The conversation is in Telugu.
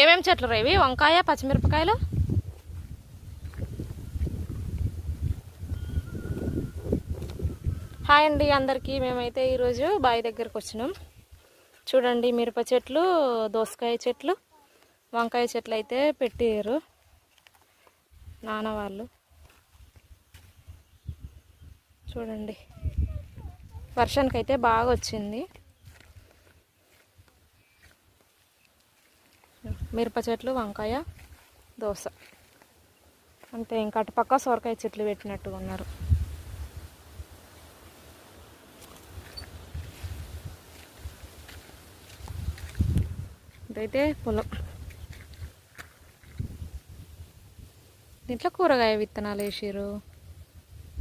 ఏమేమి చెట్లు రేవి వంకాయ పచ్చిమిరపకాయలు? హాయ్ అండి అందరికీ. మేమైతే ఈరోజు బావి దగ్గరకు వచ్చినాం. చూడండి మిరప చెట్లు దోసకాయ చెట్లు వంకాయ చెట్లు అయితే పెట్టారు నాన్న వాళ్ళు. చూడండి వర్షానికి అయితే బాగా వచ్చింది. మిరప చెట్లు వంకాయ దోస. అంతే ఇంకా అటుపక్క సొరకాయ చెట్లు పెట్టినట్టుగా ఉన్నారు. ఇదైతే పొలం. దీంట్లో కూరగాయ విత్తనాలు వేసారు